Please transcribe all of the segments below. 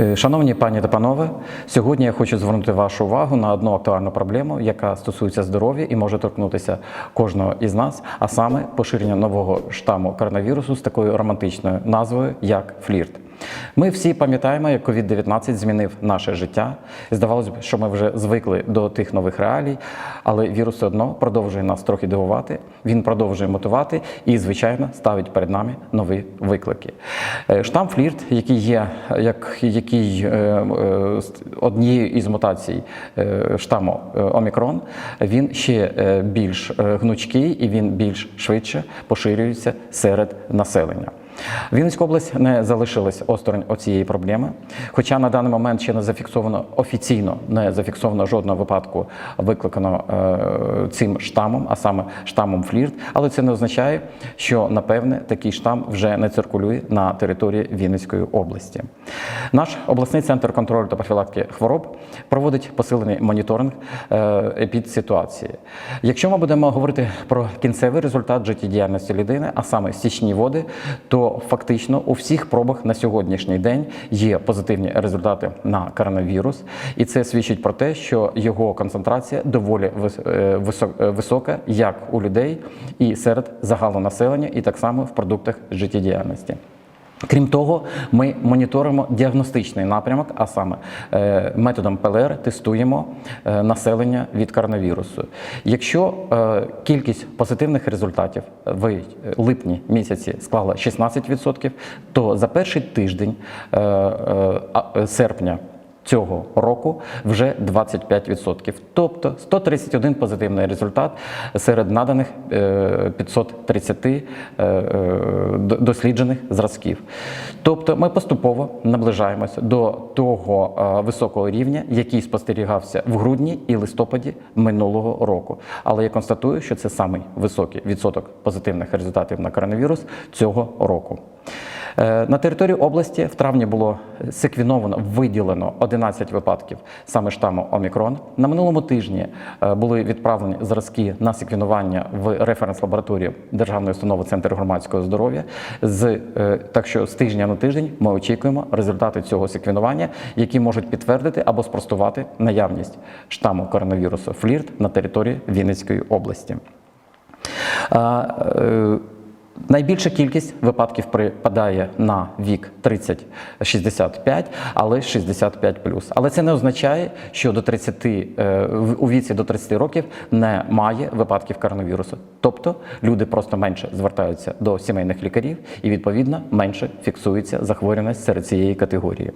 Е, Шановні пані та панове, сьогодні я хочу звернути вашу увагу на одну актуальну проблему, яка стосується здоров'я і може торкнутися кожного із нас, а саме поширення нового штаму коронавірусу з такою романтичною назвою, як флірт. Ми всі пам'ятаємо, як COVID-19 змінив наше життя. Здавалося б, що ми вже звикли до тих нових реалій, але вірус все одно продовжує нас трохи дивувати. Він продовжує мотивувати і, звичайно, ставить перед нами нові виклики. Е, Штам флірт, який є як який е, е, однією із мутацій штаму Омікрон, він ще більш гнучкий і він більш швидше поширюється серед населення. Вінницька область не залишилась осторонь оцієї проблеми. Хоча на даний момент ще не зафіксовано офіційно не зафіксовано жодного випадку, викликано е, цим штамом, а саме штамом флірт. Але це не означає, що напевне такий штам вже не циркулює на території Вінницької області. Наш обласний центр контролю та профілактики хвороб проводить посилений моніторинг е, епідситуації. Якщо ми будемо говорити про кінцевий результат життєдіяльності людини, а саме стічні води, то фактично у всіх пробах на сьогоднішній день є позитивні результати на коронавірус, і це свідчить про те, що його концентрація доволі е, е, висока, як у людей, і серед загалу населення, і так само в продуктах життєдіяльності. Крім того, ми моніторимо діагностичний напрямок, а саме е, методом ПЛР тестуємо е, населення від коронавірусу. Якщо е, кількість позитивних результатів в липні місяці склала 16%, то за перший тиждень серпня цього року вже 25%. Тобто 131 позитивний результат серед наданих е, 530 е, е, д- досліджених зразків. Тобто ми поступово наближаємося до того е, високого рівня, який спостерігався в грудні і листопаді минулого року. Але я констатую, що це самий високий відсоток позитивних результатів на коронавірус цього року. Е, На території області в травні було секвіновано, виділено 11 випадків саме штаму Омікрон. На минулому тижні е, були відправлені зразки на секвінування в референс-лабораторію Державної установи Центр громадського здоров'я. З, е, так що з тижня на тиждень ми очікуємо результати цього секвінування, які можуть підтвердити або спростувати наявність штаму коронавірусу флірт на території Вінницької області. Найбільша кількість випадків припадає на вік 30-65, але 65+. Але це не означає, що до 30, е, у віці до 30 років немає випадків коронавірусу. Тобто люди просто менше звертаються до сімейних лікарів і відповідно менше фіксується захворюваність серед цієї категорії.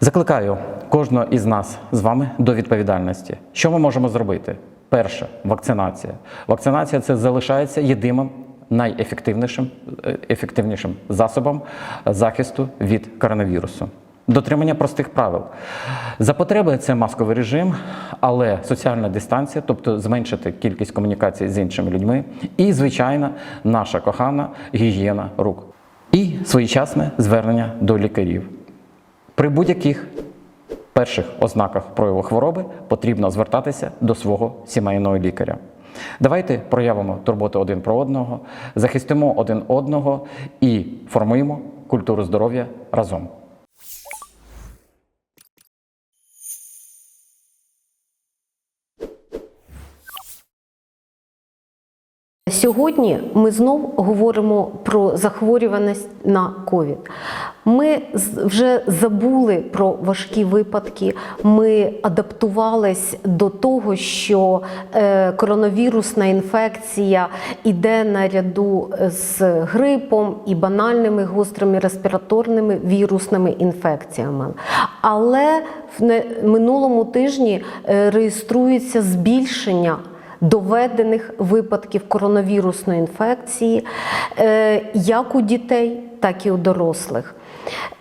Закликаю кожного із нас з вами до відповідальності. Що ми можемо зробити? Перше вакцинація. Вакцинація це залишається єдиним найефективнішим е, ефективнішим засобом захисту від коронавірусу. Дотримання простих правил. За потреби це масковий режим, але соціальна дистанція, тобто зменшити кількість комунікацій з іншими людьми, і, звичайно, наша кохана гігієна рук. І своєчасне звернення до лікарів. При будь-яких перших ознаках прояву хвороби потрібно звертатися до свого сімейного лікаря. Давайте проявимо турботу один про одного, захистимо один одного і формуємо культуру здоров'я разом. Сьогодні ми знов говоримо про захворюваність на ковід. Ми вже забули про важкі випадки. Ми адаптувались до того, що е, коронавірусна інфекція йде наряду з грипом і банальними гострими респіраторними вірусними інфекціями. Але в минулому тижні е, реєструється збільшення доведених випадків коронавірусної інфекції е, як у дітей, так і у дорослих.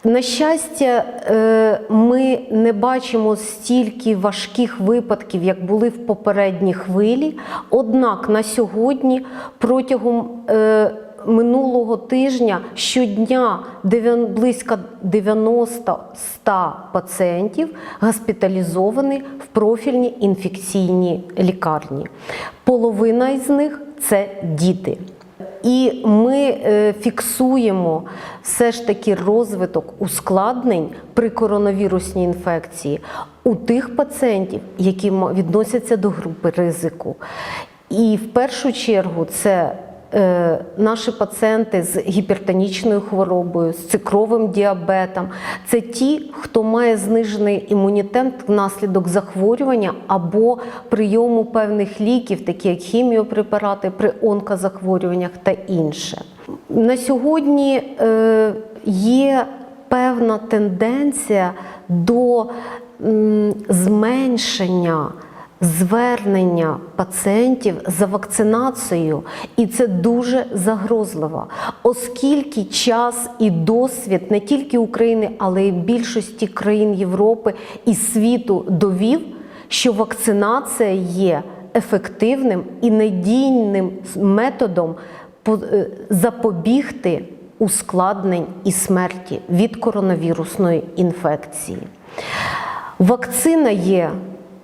На щастя, е, ми не бачимо стільки важких випадків, як були в попередній хвилі. Однак на сьогодні протягом е, минулого тижня щодня близько 90-100 пацієнтів госпіталізовані в профільні інфекційні лікарні. Половина із них це діти. І ми е, фіксуємо все ж таки розвиток ускладнень при коронавірусній інфекції у тих пацієнтів, які відносяться до групи ризику. І в першу чергу це наші пацієнти з гіпертонічною хворобою, з цукровим діабетом. Це ті, хто має знижений імунітет внаслідок захворювання або прийому певних ліків, такі як хіміопрепарати при онкозахворюваннях та інше. На сьогодні е, є певна тенденція до зменшення звернення пацієнтів за вакцинацією, і це дуже загрозливо, оскільки час і досвід не тільки України, але й більшості країн Європи і світу довів, що вакцинація є ефективним і надійним методом е, запобігти ускладнень і смерті від коронавірусної інфекції. Вакцина є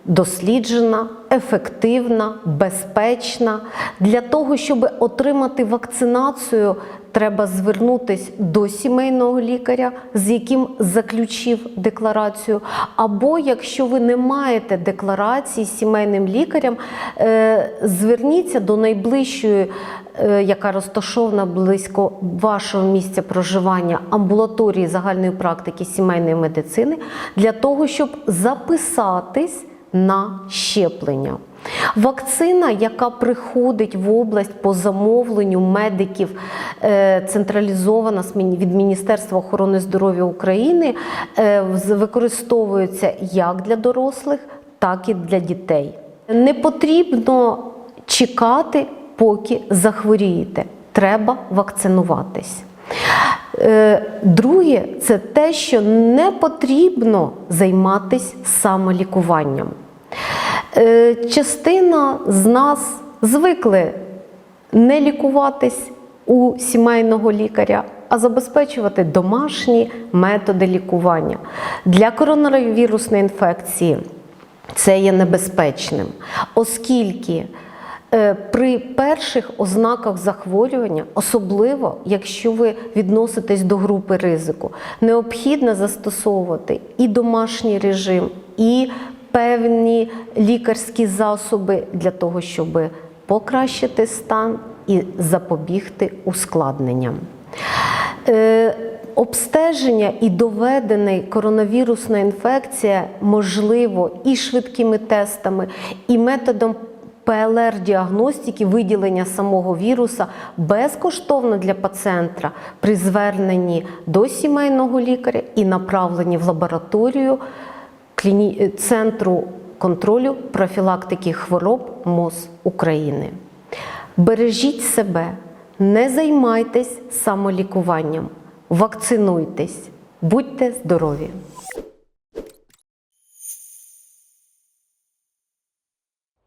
досліджена, ефективна, безпечна. Для того, щоб отримати вакцинацію, треба звернутися до сімейного лікаря, з яким заключив декларацію. Або якщо ви не маєте декларації з сімейним лікарем, е, зверніться до найближчої, е, яка розташована близько вашого місця проживання, амбулаторії загальної практики сімейної медицини, для того, щоб записатись на щеплення. Вакцина, яка приходить в область по замовленню медиків, е, централізована від Міністерства охорони здоров'я України, е, використовується як для дорослих, так і для дітей. Не потрібно чекати, поки захворієте. Треба вакцинуватись. Е, Друге, це те, що не потрібно займатися самолікуванням. Е, Частина з нас звикли не лікуватись у сімейного лікаря, а забезпечувати домашні методи лікування. Для коронавірусної інфекції це є небезпечним, оскільки е, при перших ознаках захворювання, особливо якщо ви відноситесь до групи ризику, необхідно застосовувати і домашній режим, і певні лікарські засоби для того, щоб покращити стан і запобігти ускладненням. Е, Обстеження і доведена коронавірусна інфекція можливо і швидкими тестами, і методом ПЛР-діагностики виділення самого віруса безкоштовно для пацієнта при зверненні до сімейного лікаря і направленні в лабораторію кліні... Центру контролю профілактики хвороб МОЗ України. Бережіть себе, не займайтесь самолікуванням, вакцинуйтесь, будьте здорові!